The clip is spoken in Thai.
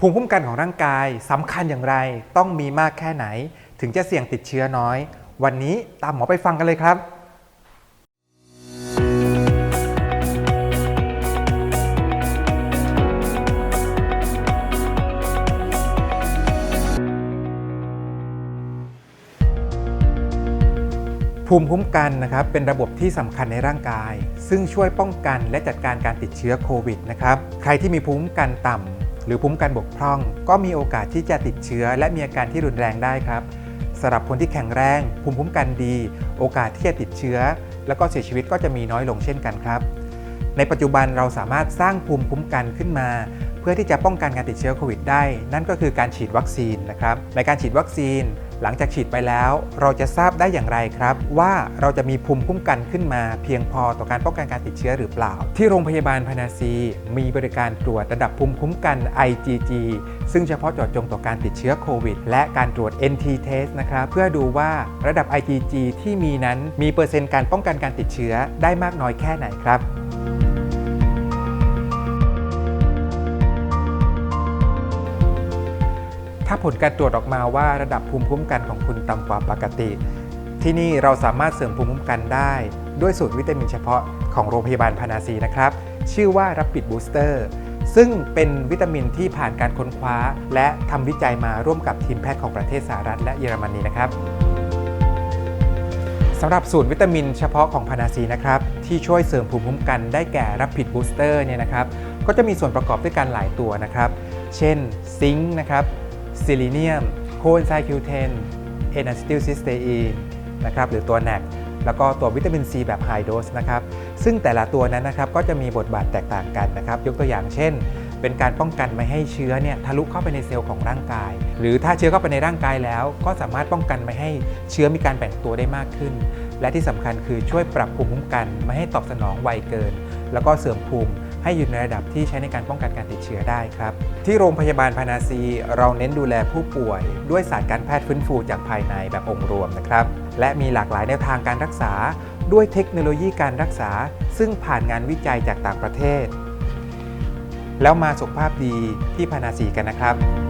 ภูมิคุ้มกันของร่างกายสำคัญอย่างไร ต้องมีมากแค่ไหน ถึงจะเสี่ยงติดเชื้อน้อย วันนี้ตามหมอไปฟังกันเลยครับภูมิคุ้มกันนะครับเป็นระบบที่สำคัญในร่างกาย ซึ่งช่วยป้องกันและจัดการการติดเชื้อโควิดนะครับใครที่มีภูมิคุ้มกันต่ำ หรือภูมิคุ้มกันบกพร่อง ก็มีโอกาสที่จะติดเชื้อ และมีอาการที่รุนแรงได้ครับสำหรับคนที่แข็งแรง ภูมิคุ้มกันดี โอกาสที่จะติดเชื้อ แล้วก็เสียชีวิตก็จะมีน้อยลงเช่นกันครับ ในปัจจุบันเราสามารถสร้างภูมิคุ้มกันขึ้นมา เพื่อที่จะป้องกันการติดเชื้อโควิดได้ นั่นก็คือการฉีดวัคซีนนะครับในการฉีดวัคซีน หลังจากฉีดไปแล้ว เราจะทราบได้อย่างไรครับ ว่าเราจะมีภูมิคุ้มกันขึ้นมา เพียงพอต่อการป้องกันการติดเชื้อหรือเปล่า ที่โรงพยาบาลพนาซี มีบริการตรวจระดับภูมิคุ้มกัน IgG ซึ่งเฉพาะเจาะจงต่อการติดเชื้อโควิด และการตรวจ NT test นะครับ เพื่อดูว่าระดับ IgG ที่มีนั้นมีเปอร์เซ็นต์การป้องกันการติดเชื้อได้มากน้อยแค่ไหนครับ ถ้าผลการตรวจออกมาว่าระดับภูมิคุ้มกันของคุณต่ำกว่าปกติ ที่นี่เราสามารถเสริมภูมิคุ้มกันได้ ด้วยสูตรวิตามินเฉพาะของโรงพยาบาลพานาซีนะครับ ชื่อว่า Rapid Booster ซึ่งเป็นวิตามินที่ผ่านการค้นคว้า และทำวิจัยมาร่วมกับทีมแพทย์ของประเทศสหรัฐและเยอรมนีนะครับสำหรับสูตรวิตามินเฉพาะของพานาซีนะครับที่ช่วยเสริมภูมิคุ้มกันได้แก่ Rapid Booster เนี่ยนะครับก็จะมีส่วนประกอบด้วยกันหลายตัวนะครับ เช่นซิงค์นะครับ ซิลิเนียมโคเอนไซคิวเทนเอนาซิติลซิสเตอีนนะครับหรือตัวแนกแล้วก็ตัววิตามินซีแบบไฮโดสนะครับซึ่งแต่ละตัวนั้นนะครับก็จะมีบทบาทแตกต่างกันนะครับยกตัวอย่างเช่น เป็นการป้องกันไม่ให้เชื้อเนี่ยทะลุเข้าไปในเซลล์ของร่างกาย หรือถ้าเชื้อเข้าไปในร่างกายแล้ว ก็สามารถป้องกันไม่ให้เชื้อมีการแบ่งตัวได้มากขึ้น และที่สำคัญคือช่วยปรับภูมิคุ้มกัน ไม่ให้ตอบสนองไวเกิน แล้วก็เสริมภูมิ ให้อยู่ในระดับที่ใช้ในการป้องกันการติดเชื้อได้ครับ ที่โรงพยาบาลพานาซี เราเน้นดูแลผู้ป่วย ด้วยศาสตร์การแพทย์ฟื้นฟูจากภายในแบบองค์รวมนะครับ และมีหลากหลายแนวทางการรักษา ด้วยเทคโนโลยีการรักษา ซึ่งผ่านงานวิจัยจากต่างประเทศ แล้วมาสุขภาพดีที่พานาซีกันนะครับ